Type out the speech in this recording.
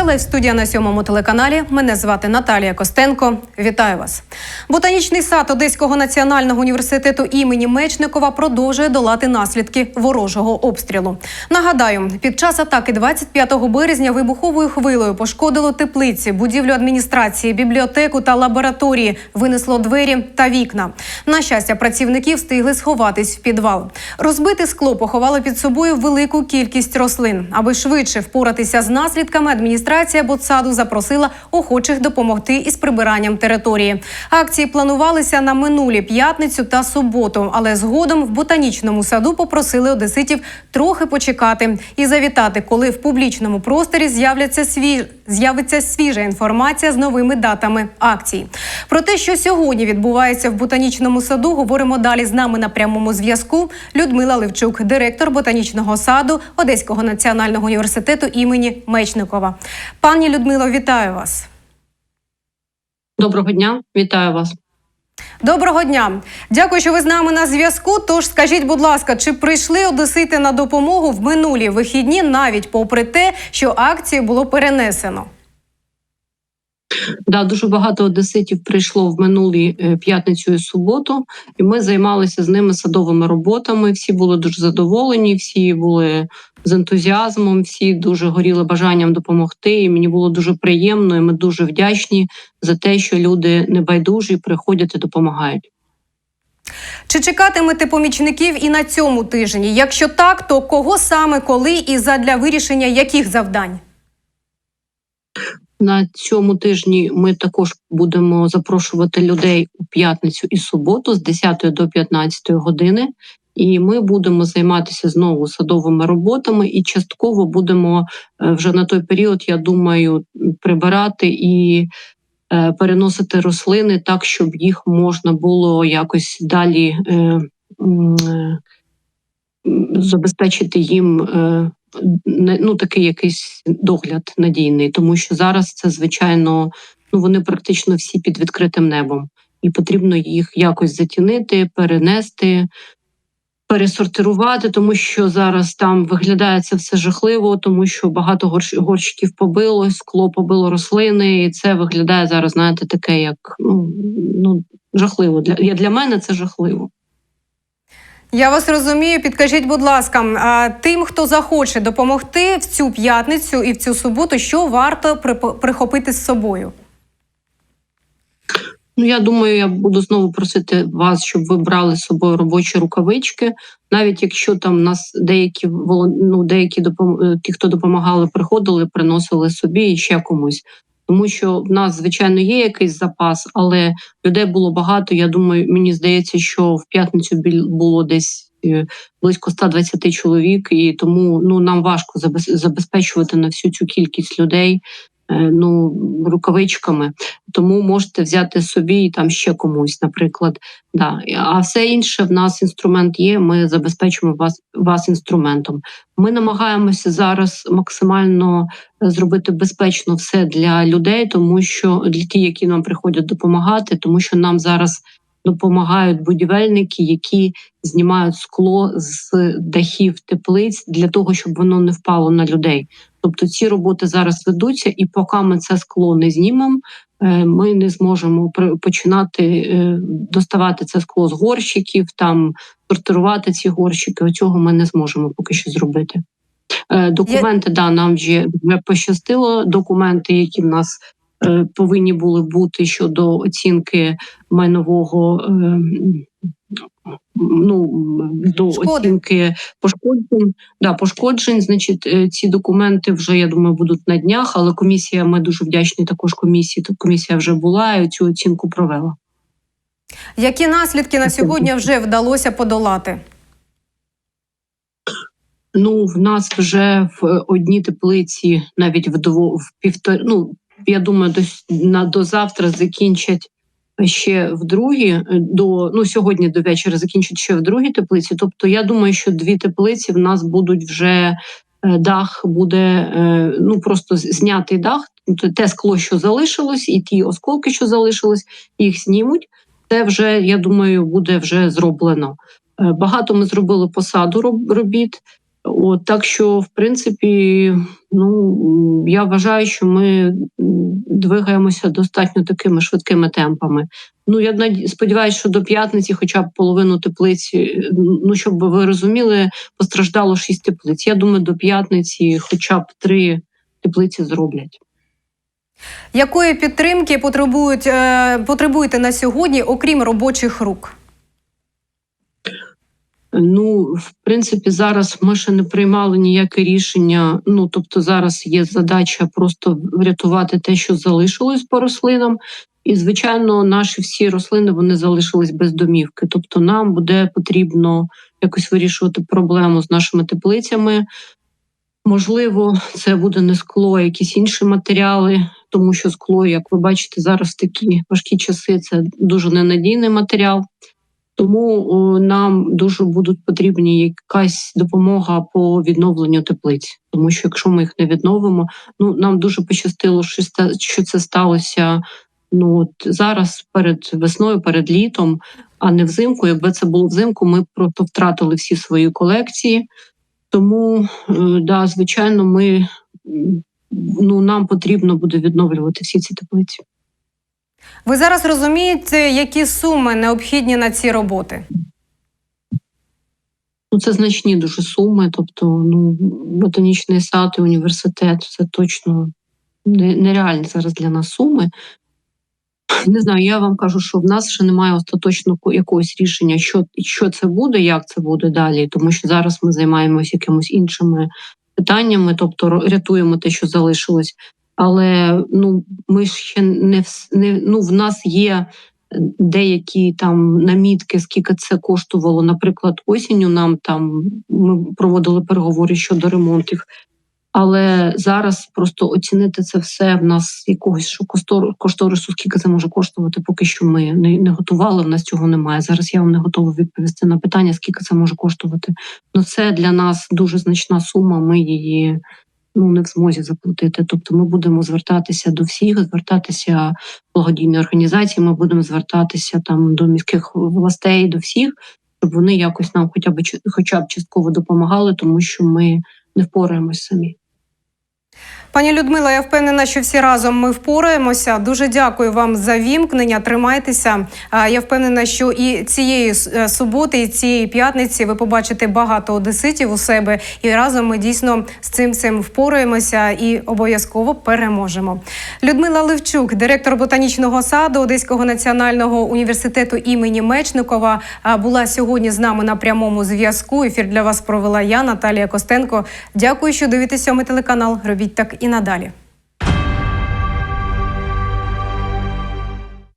Це лайв студія на сьомому телеканалі. Мене звати Наталія Костенко. Вітаю вас. Ботанічний сад Одеського національного університету імені Мечникова продовжує долати наслідки ворожого обстрілу. Нагадаю, під час атаки 25 березня вибуховою хвилею пошкодило теплиці, будівлю адміністрації, бібліотеку та лабораторії, винесло двері та вікна. На щастя, працівники встигли сховатись в підвал. Розбите скло поховало під собою велику кількість рослин. Аби швидше впоратися з наслідками, адміністрація Ботсаду запросила охочих допомогти із прибиранням території. Акції планувалися на минулі п'ятницю та суботу, але згодом в ботанічному саду попросили одеситів трохи почекати і завітати, коли в публічному просторі з'являться свіж... з'явиться свіжа інформація з новими датами акцій. Про те, що сьогодні відбувається в ботанічному саду, говоримо далі з нами на прямому зв'язку. Людмила Левчук, директор ботанічного саду Одеського національного університету імені Мечникова. Пані Людмило, вітаю вас. Доброго дня, вітаю вас. Доброго дня. Дякую, що ви з нами на зв'язку. Тож скажіть, будь ласка, чи прийшли одесити на допомогу в минулі вихідні, навіть попри те, що акцію було перенесено? Да, дуже багато одеситів прийшло в минулі е, п'ятницю і суботу, і ми займалися з ними садовими роботами. Всі були дуже задоволені, всі були з ентузіазмом, всі дуже горіли бажанням допомогти. І мені було дуже приємно. і Ми дуже вдячні за те, що люди небайдужі приходять і допомагають. Чи чекатимете помічників і на цьому тижні? Якщо так, то кого саме, коли і задля вирішення яких завдань? На цьому тижні ми також будемо запрошувати людей у п'ятницю і суботу з 10 до 15 години. І ми будемо займатися знову садовими роботами, і частково будемо е, вже на той період, я думаю, прибирати і е, переносити рослини так, щоб їх можна було якось далі е, забезпечити їм ну такий якийсь догляд надійний, тому що зараз це звичайно ну вони практично всі під відкритим небом, і потрібно їх якось затінити, перенести. Пересортирувати, тому що зараз там виглядає це все жахливо, тому що багато горщ- горщиків побило, скло побило рослини, і це виглядає зараз, знаєте, таке, як ну, ну жахливо. Для, для мене це жахливо. Я вас розумію. Підкажіть, будь ласка, тим, хто захоче допомогти в цю п'ятницю і в цю суботу, що варто прихопити з собою? Ну, я думаю, я буду знову просити вас, щоб ви брали з собою робочі рукавички, навіть якщо там нас деякі ну, деякі допом... е, ті, хто допомагали, приходили, приносили собі і ще комусь. Тому що в нас, звичайно, є якийсь запас, але людей було багато. Я думаю, мені здається, що в п'ятницю було десь е, близько 120 чоловік, і тому ну нам важко забез- забезпечувати на всю цю кількість людей ну рукавичками тому можете взяти собі і там ще комусь, наприклад. Да. А все інше в нас інструмент є. Ми забезпечимо вас, вас інструментом. Ми намагаємося зараз максимально е, зробити безпечно все для людей, тому що для ті, які нам приходять допомагати, тому що нам зараз допомагають будівельники, які знімають скло з дахів теплиць для того, щоб воно не впало на людей. Тобто ці роботи зараз ведуться, і поки ми це скло не знімемо, е, ми не зможемо починати е, доставати це скло з горщиків, там сортирувати ці горщики. Оцього ми не зможемо поки що зробити. Е, Документи, да, нам вже, пощастило. Документи, які в нас повинні були бути щодо оцінки майнового. Е, Ну до Шкоди. оцінки пошкоджень, да пошкоджень. Значить, е, ці документи вже я думаю будуть на днях. Але комісія, ми дуже вдячні також комісії. Комісія вже була і цю оцінку провела. Які наслідки на сьогодні вже вдалося подолати? Ну, в нас вже в одній теплиці, навіть в дво в півтори. Ну я думаю, до, на до завтра закінчать ще в другій. е, До ну сьогодні до вечора закінчать ще в другій теплиці. Тобто, я думаю, що дві теплиці в нас будуть вже е, дах буде е, ну просто знятий дах. Те скло, що залишилось, і ті осколки, що залишились, їх знімуть. Це вже я думаю, буде вже зроблено. Багато ми зробили посаду роб- робіт. От так що, в принципі, ну я вважаю, що ми двигаємося достатньо такими швидкими темпами. Ну я сподіваюся, що до п'ятниці, хоча б половину теплиць, е, ну щоб ви розуміли, постраждало шість теплиць. Я думаю, до п'ятниці, хоча б три теплиці зроблять. Якої підтримки потребують е, потребуєте на сьогодні, окрім робочих рук? Ну, в принципі, зараз ми ще не приймали ніяке рішення. Ну тобто, зараз є задача просто врятувати те, що залишилось по рослинам. І, звичайно, наші всі рослини вони залишились без домівки. Тобто, нам буде потрібно якось вирішувати проблему з нашими теплицями. Можливо, це буде не скло, а якісь інші матеріали, тому що скло, як ви бачите, зараз такі важкі часи це дуже ненадійний матеріал. Тому нам дуже будуть потрібні якась допомога по відновленню теплиць. Тому що якщо ми їх не відновимо, ну нам дуже пощастило, що це сталося ну от зараз перед весною, перед літом, а не взимку. Якби це було взимку, ми просто втратили всі свої колекції. Тому е, да, звичайно, ми ну нам потрібно буде відновлювати всі ці теплиці. Ви зараз розумієте, які суми необхідні на ці роботи? Ну, це значні дуже суми. Тобто, ну, ботанічний сад і університет це точно не- нереальні зараз для нас суми. Не знаю, я вам кажу, що в нас ще немає остаточно якогось рішення, що, що це буде, як це буде далі, тому що зараз ми займаємося якимось іншими питаннями, тобто рятуємо те, що залишилось. Але ну ми ще не, не ну, в нас є деякі там намітки, скільки це коштувало. Наприклад, осінню нам там ми проводили переговори щодо ремонтів. Але зараз просто оцінити це все в нас якогось кошторису, скільки це може коштувати, поки що ми не, не готували. В нас цього немає. Зараз я вам не готова відповісти на питання, скільки це може коштувати. Ну це для нас дуже значна сума. Ми її ну не в змозі заплатити. Тобто, ми будемо звертатися до всіх, звертатися благодійної організації. Ми будемо звертатися там до міських властей, до всіх, щоб вони якось нам, хоча б хоча б частково допомагали, тому що ми не впораємось самі. Пані Людмила, я впевнена, що всі разом ми впораємося. Дуже дякую вам за вімкнення. Тримайтеся. Я впевнена, що і цієї е, суботи, і цієї п'ятниці ви побачите багато одеситів у себе, і разом ми дійсно з цим всім впораємося і обов'язково переможемо. Людмила Левчук, директор ботанічного саду Одеського національного університету імені Мечникова, була сьогодні з нами на прямому зв'язку. Ефір для вас провела я, Наталія Костенко. Дякую, що дивитесь сьомий телеканал. Робіть так і надалі.